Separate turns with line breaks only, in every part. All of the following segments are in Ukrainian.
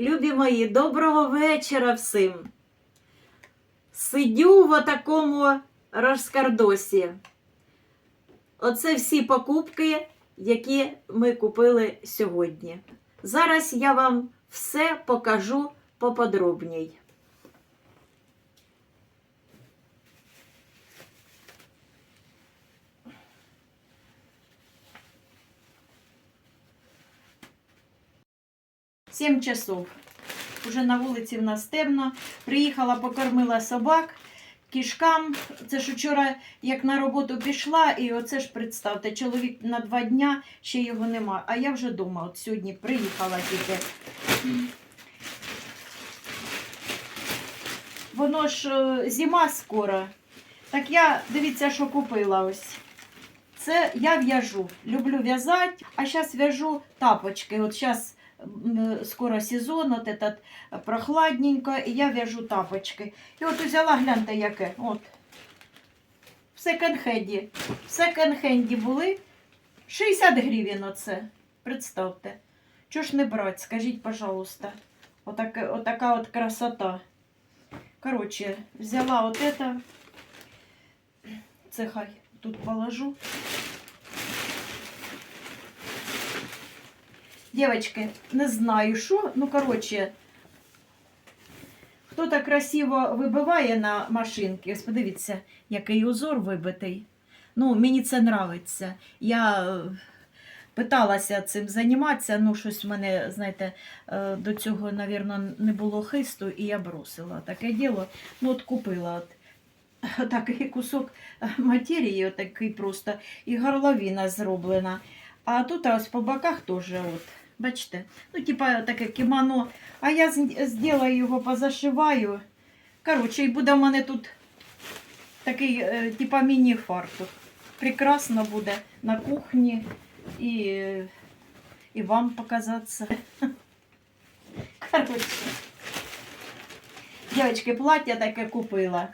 Любі мої, доброго вечора всім. Сидю в такому розкардосі. Оце всі покупки, які ми купили сьогодні. Зараз я вам все покажу поподробній. Сім часов. Уже на вулиці в нас темно. Приїхала, покормила собак кішкам. Це ж вчора, як на роботу пішла, і оце ж представте, чоловік на два дня ще його нема. А я вже вдома. От сьогодні приїхала тільки. Воно ж е, зима скоро. Так я дивіться, що купила ось. Це я в'яжу. Люблю в'язати, а зараз в'яжу тапочки. От зараз скоро сезон, от этот прохладненько, і я в'яжу тапочки. І от взяла, гляньте, яке. От. В секонд-хенді. В секонд-хенді були 60 гривень оце. Представте. Чого ж не брати, скажіть, пожалуйста. Отак, отака от красота. Короче, взяла вот это. Це хай тут положу. Девочки, не знаю що, ну короче, хто так красиво вибиває на машинки, ось подивіться, який узор вибитий. Ну, мені це нравиться. Я е, питалася цим займатися, ну щось в мене, знаєте, е, до цього, напевно, не було хисту, і я бросила таке діло. Ну, от купила от, такий кусок е, матерії, отакий просто, і горловина зроблена. А тут ось по боках теж, от, бачите, ну, типа таке кімоно. А я зроблю його, позашиваю. Коротше, і буде в мене тут такий, е, типа міні-фартух. Прекрасно буде на кухні і, і вам показатися. Коротше. Дівчатки, плаття таке купила.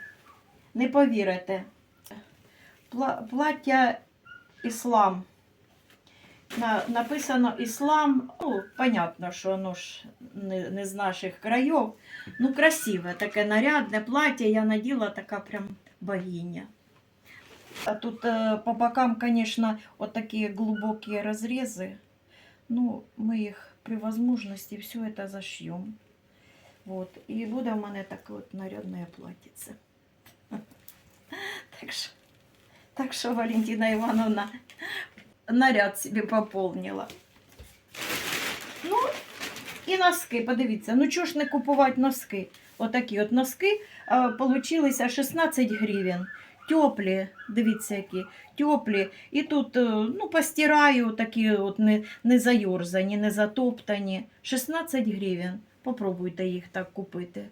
Не повірите. Пла- Плаття іслам. На, написано іслам. Ну, понятно, що воно ж не, не з наших країв. Ну, красиве, таке нарядне плаття. Я наділа така прям богиня. А тут э, по бокам, конечно, вот такие глубокие разрезы. Ну, мы их при возможности все это зашьем. Вот. І буде в мене таке от нарядне платьице. Так що, так що Валентина Івановна наряд собі поповнила. Ну, і носки, подивіться. Ну чого ж не купувати носки? Отакі от носки а, получилися 16 гривень. Теплі, дивіться, які теплі. І тут е, ну, постираю, такі от не, не зайорзані, не затоптані. 16 гривень. Попробуйте їх так купити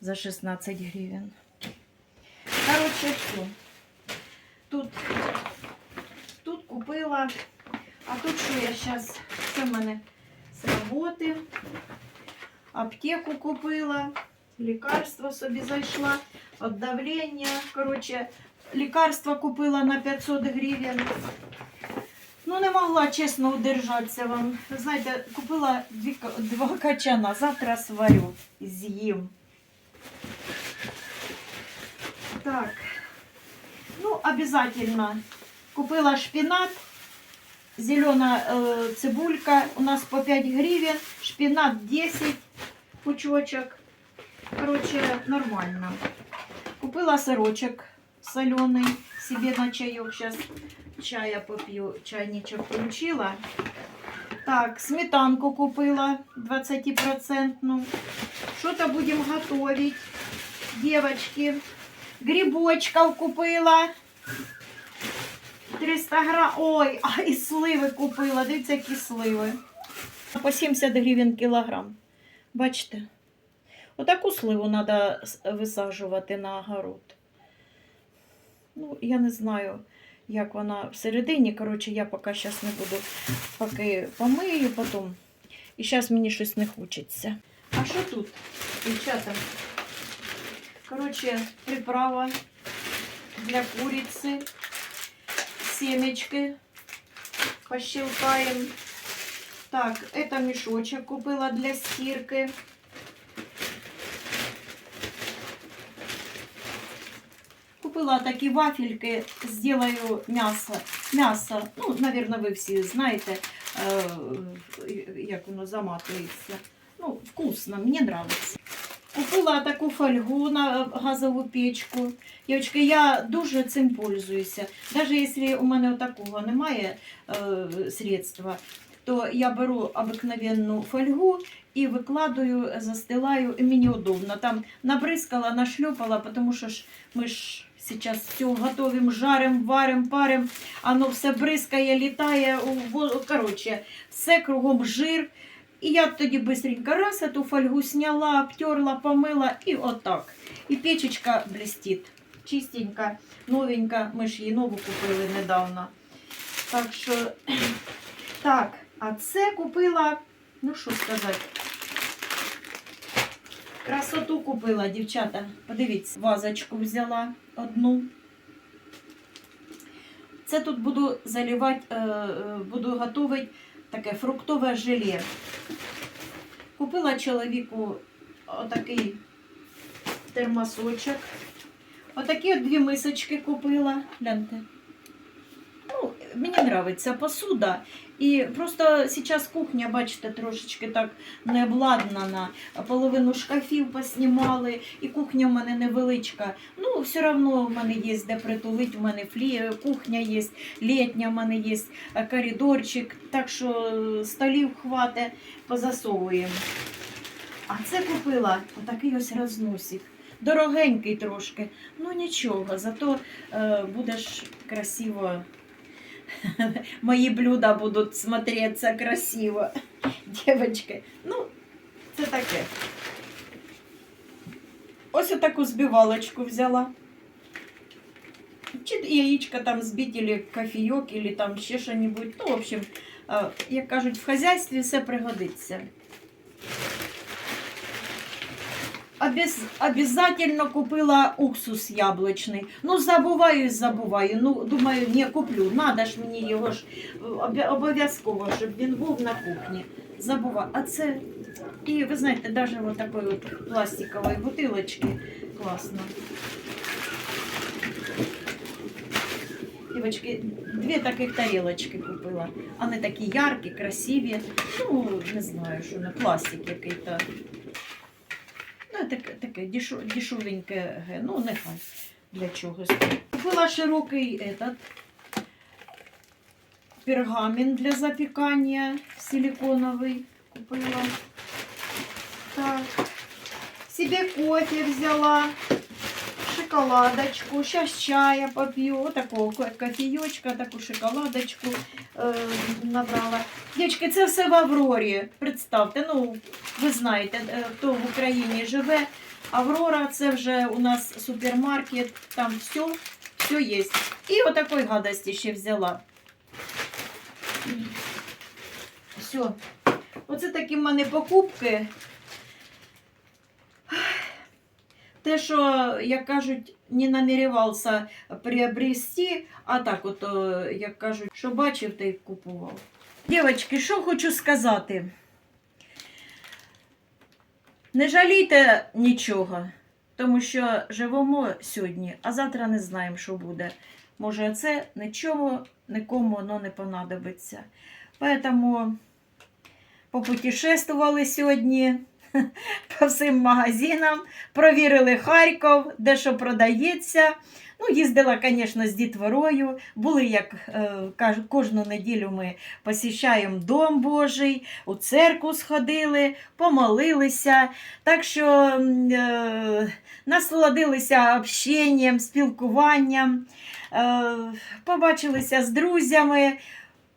за 16 гривень. Коротше, все. Тут, купила, а тут що я зараз, це в мене з роботи. Аптеку купила, лікарство собі зайшла, от давлення. Коротше, лікарство купила на 500 гривень. Ну, не могла чесно удержатися вам. Знаєте, купила дві, два качана, завтра сварю, з'їм. Так. Ну, обязательно. Купила шпинат, зелена э, цибулька, у нас по 5 гривен, шпинат 10 пучочек. Короче, нормально. Купила сырочек соленый себе на чаек. Сейчас чая попью, чайничек включила. Так, сметанку купила 20%. Что-то будем готовить. Девочки, грибочков купила. 300 грам. Ой, а і сливи купила. Дивіться, які сливи. По 70 гривень кілограм. Бачите? Отаку сливу треба висаджувати на огород. Ну, я не знаю, як вона всередині. Коротше, я поки зараз не буду, поки помию потім. І зараз мені щось не хочеться. А що тут, дівчата? Коротше, приправа для куриці, семечки пощелкаем. Так, это мішочок купила для стирки. Купила такі вафельки, сделаю м'ясо. М'ясо, ну, наверное, ви всі знаєте, е, як воно заматується. Ну, вкусно, мені нравится. Купила таку фольгу на газову печку. Дівчатки, я дуже цим пользуюся. Навіть якщо у мене такого немає е, средства, то я беру обикновенну фольгу і викладаю, застилаю, і мені удобно. Там набризкала, нашльопала, тому що ж ми ж зараз все готовим, жарим, варим, парим, оно все бризкає, літає, коротше, все кругом жир. І я тоді быстренько раз эту фольгу сняла, обтерла, помила і отак. І печечка блестить. Чистенька, новенька. Ми ж її нову купили недавно. Так що, так, а це купила, ну що сказати. Красоту купила, дівчата. Подивіться, вазочку взяла одну. Це тут буду заливати, е, е, буду готувати таке фруктове желе. Купила чоловіку отакий термосочок. Отакі от дві мисочки купила. Гляньте. Мені подобається посуда. І просто зараз кухня, бачите, трошечки так не обладнана. Половину шкафів поснімали, і кухня в мене невеличка. Ну, все одно в мене є де притулити, в мене флі, кухня є, літня в мене є, коридорчик, так що столів хватить, позасовуємо. А це купила отакий ось розносик. Дорогенький трошки, ну нічого, зато е, будеш красиво. Мої блюда будуть смотреться красиво. Дівчатки, ну, це таке. Ось отаку збивалочку взяла. Чи яичко там збити, или кофійок, или там ще що-нибудь. Ну, в общем, як кажуть, в хазяйстві все пригодиться. Обез, обязательно купила уксус яблучний. Ну, забуваю забуваю. Ну, думаю, не куплю. Надо ж мені його ж обов'язково, щоб він був на кухні. Забуваю. А це, і ви знаєте, навіть вот такої от пластикової бутилочки класно. Дівочки, дві таких тарілочки купила. Вони такі яркі, красиві. Ну, не знаю, що не пластик який-то. Ну, таке, таке дешо- дешевеньке, ну нехай для чогось. Купила широкий этот, пергамент для запікання силиконовий. Купила. Так. Себе кофе взяла. Шоколадочку. Сейчас чая попью. Вот такого ко- кофеечка, таку шоколадочку е, набрала. Дівчатки, це все в Аврорі. Представте, ну, ви знаєте, е, хто в Україні живе. Аврора це вже у нас супермаркет, там все, все є. І отакої гадості ще взяла. Все. Оце такі в мене покупки. Те, що, як кажуть, не намірювався приобрести, а так, от, як кажуть, що бачив, той купував. Дівчатки, що хочу сказати. Не жалійте нічого, тому що живемо сьогодні, а завтра не знаємо, що буде. Може, це нічого нікому воно не понадобиться. Поэтому попутешествували сьогодні по всім магазинам, провірили Харків, де що продається. Ну, їздила, звісно, з дітворою. Були, як е, кожну неділю ми посіщаємо Дом Божий, у церкву сходили, помолилися. Так що е, насолодилися общенням, спілкуванням, е, побачилися з друзями,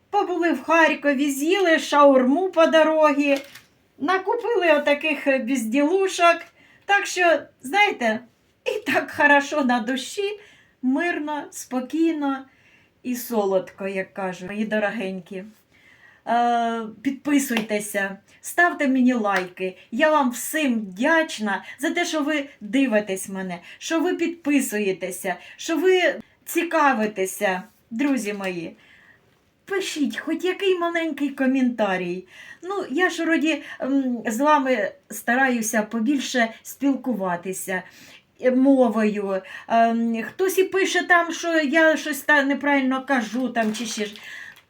побули в Харкові, з'їли шаурму по дорозі, накупили отаких безділушок. Так що, знаєте, і так хорошо на душі, мирно, спокійно і солодко, як кажуть, мої дорогенькі. Е, підписуйтеся, ставте мені лайки. Я вам всім вдячна за те, що ви дивитесь мене, що ви підписуєтеся, що ви цікавитеся, друзі мої. Пишіть хоч який маленький коментарій. Ну, я ж вроді ем, з вами стараюся побільше спілкуватися е, мовою. Ем, Хтось і пише там, що я щось неправильно кажу там чи ще ж.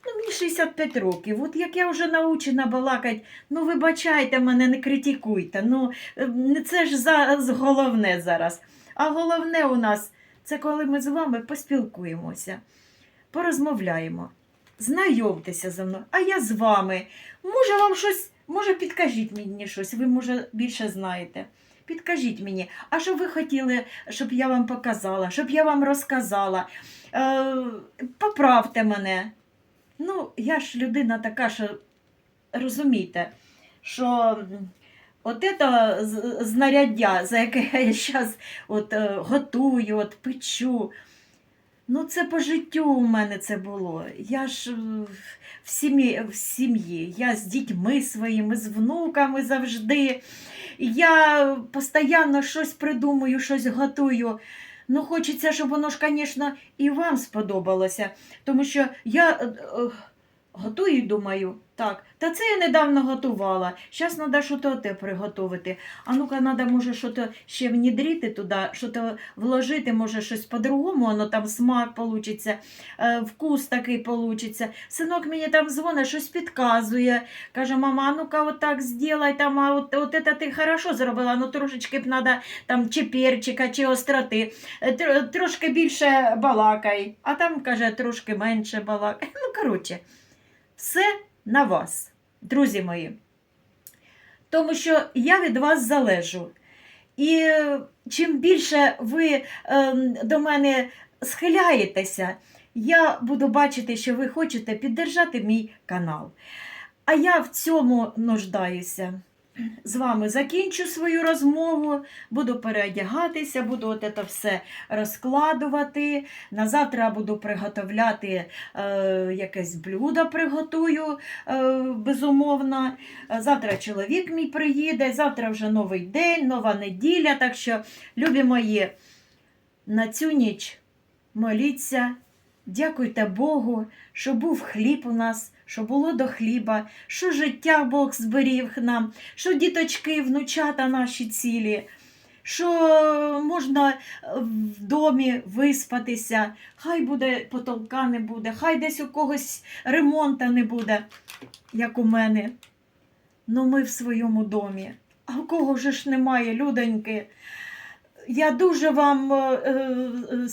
Ну, мені 65 років. От як я вже научена балакати, ну вибачайте мене, не критикуйте. Ну, е, це ж за, головне зараз. А головне у нас це коли ми з вами поспілкуємося, порозмовляємо. Знайомтеся зі мною, а я з вами. Може, вам щось, може, підкажіть мені щось, ви, може, більше знаєте. Підкажіть мені, а що ви хотіли, щоб я вам показала, щоб я вам розказала? Е, поправте мене. Ну, я ж людина така, що розумійте, що от це знаряддя, за яке я зараз от, е, готую, от, печу, ну це по життю у мене це було. Я ж е, в сім'ї, в сім'ї, я з дітьми своїми, з внуками завжди. Я постійно щось придумую, щось готую. Ну, хочеться, щоб воно ж, звісно, і вам сподобалося. Тому що я е, е, готую думаю, так, та це я недавно готувала. Зараз треба щось те приготувати. А ну-ка, треба, може, щось ще внідрити туди, щось вложити, може, щось по-другому, воно там смак получиться, е, вкус такий получиться. Синок мені там дзвонить, щось підказує. Каже, мама, а ну-ка, отак зробай, там, а от, от це ти хорошо зробила, ну трошечки б треба там чи перчика, чи остроти. Е, тр- Трошки більше балакай, а там, каже, трошки менше балакай. Ну, коротше, все на вас, друзі мої. Тому що я від вас залежу. І е, чим більше ви ем, до мене схиляєтеся, я буду бачити, що ви хочете піддержати мій канал. А я в цьому нуждаюся. З вами закінчу свою розмову, буду переодягатися, буду от це все розкладувати. На завтра буду приготовляти е, якесь блюдо, приготую, е, безумовно. Завтра чоловік мій приїде, завтра вже новий день, нова неділя. Так що, любі мої, на цю ніч моліться, дякуйте Богу, що був хліб у нас, що було до хліба, що життя Бог зберіг нам, що діточки, внучата наші цілі, що можна е, в домі виспатися, хай буде потолка не буде, хай десь у когось ремонта не буде, як у мене. Ну ми в своєму домі. А у кого ж немає, людоньки? Я дуже вам е, е,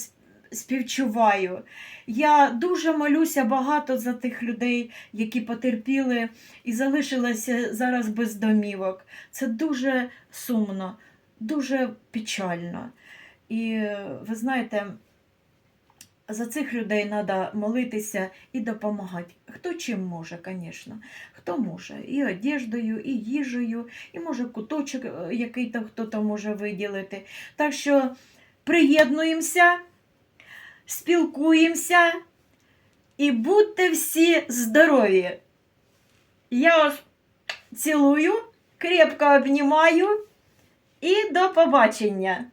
співчуваю. Я дуже молюся багато за тих людей, які потерпіли і залишилися зараз без домівок. Це дуже сумно, дуже печально. І ви знаєте, за цих людей треба молитися і допомагати. Хто чим може, звісно. Хто може. І одеждою, і їжею, і може куточок, е, який там хто-то може виділити. Так що приєднуємося, спілкуємося і будьте всі здорові. Я вас цілую, крепко обнімаю і до побачення!